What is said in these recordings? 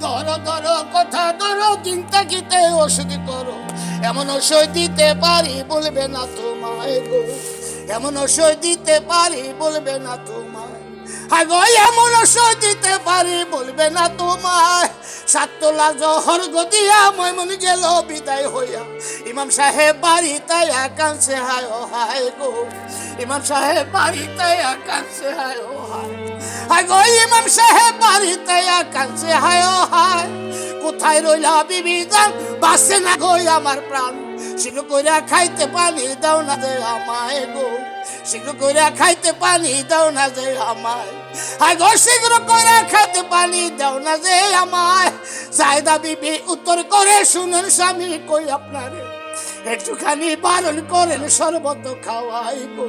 ধরো ধরো, কথা ধরো, চিন্তা কিতে ওষুধ করো। এমন ওষুধ দিতে পারি, বলবে না তোমায় গো। এমন ওষুধ দিতে পারি, বলবে না তোমায়। আগো এমন ওষুধ দিতে পারি, বলবে না তোমায়। সাতলা জহর গদিয়া, ময়মন গেল বিদায় হইয়া। ইমাম সাহেব বাড়ি তাই কানছে হায় হায় গো। ইমাম সাহেব বাড়ি তাই কানছে হায় হায়। হায় গো ইমাম সাহেব বাড়ি তাই কানছে হায় হায়। কোথায় রইলা বিবি জান বাসে না গো আমার প্রাণ। শীঘ্র কইরা খাইতে পানি দাও না দে আমায় গো। শীঘ্র কইরা খাইতে পানি দাও না যে আমায়। হায় গো শীঘ্র কইরা খাইতে পানি দাও না যে আমায়। সাইদা বিবি উত্তর করে শুনেন স্বামী কই আপনারে? একটুখানি বারণ করেন, শরবত খাওয়াই গো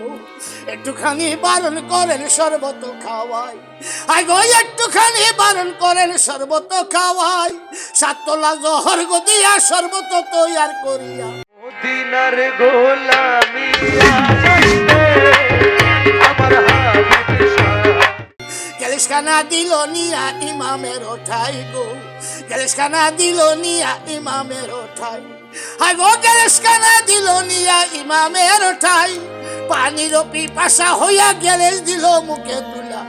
একটুখানি বারণ করেন, শরবত খাওয়াই। আই গো একটুখানি বারণ করেন, শরবত খাওয়াই। সাতলা জহর গো দিয়া শরবত তৈয়ার করিয়া। মদিনার গোলামি গেলেশখানা দিল নিয়া ইমামের ওঠাই গো গেলেশখানা দিল নিয়া ইমামের ওঠাই হাই গো গেলেশখানা দিল নিয়া ইমামের ওঠাই পানির পিপাসা হইয়া গেলেশ দিল মুখে তুলা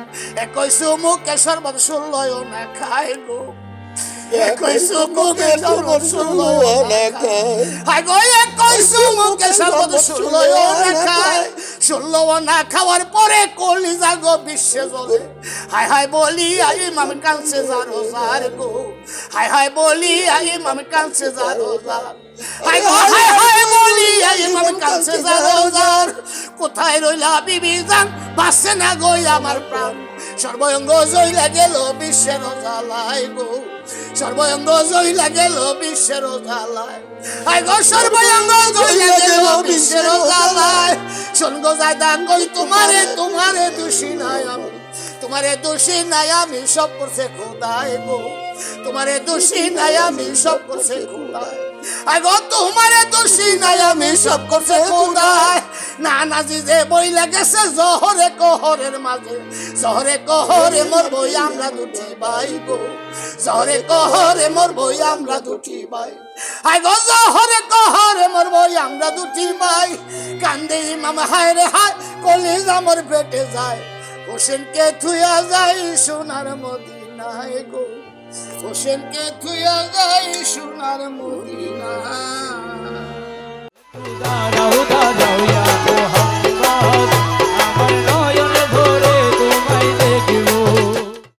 একইশো মুখে সর্বত শুনলয় না খায় গো একইশো মুখে সর্বত শুনলয় না খায় হাই গো একইশো মুখে সর্বত শুনলয় না খায় শুনলো না খাওয়ার পরে কলি বিশ্বে জলে। হাই হাই, বলি আই মাম কানছে জারো জার গো। হাই হাই, বলি আই মাম কানছে জারো জার হাই, গো, হাই হাই, বলি আই কোথায় রইলা বিবি জান? বাসে না গো আমার প্রাণ। সর্বঙ্গ জইলা গেল বিশ্বের জ্বালায় গো। জইলা গেল বিশ্বের গো জইলা গেল বিশ্বের সঙ্গ দাদা কই তোমারে তোমারে দোষী নাই আমি। তোমারে দোষী নাই, আমি সব করছে খোদায় গো। তোমারে দোষী নাই, আমি সব করছে খোদায় আগো তোমারে দোষী নাই, আমি সব করছে খোদায় না নাজি যে বই লাগেছে জহরে কহরের মাঝে, জহরে কহরে মোর বই আমরা দুটি ভাই গো। জহরে কহরে মোর বই আমরা দুটি ভাই। আগো জহরে কহরে মোর বই আমরা দুটি ভাই। কান্দে মামা হায় রে হায়, কলিজ আমার পেটে যায়। হোসেনকে থুয়া যাই সোনার মদিনায় গো। হোসেনকে থুয়া যাই সোনার মদিনা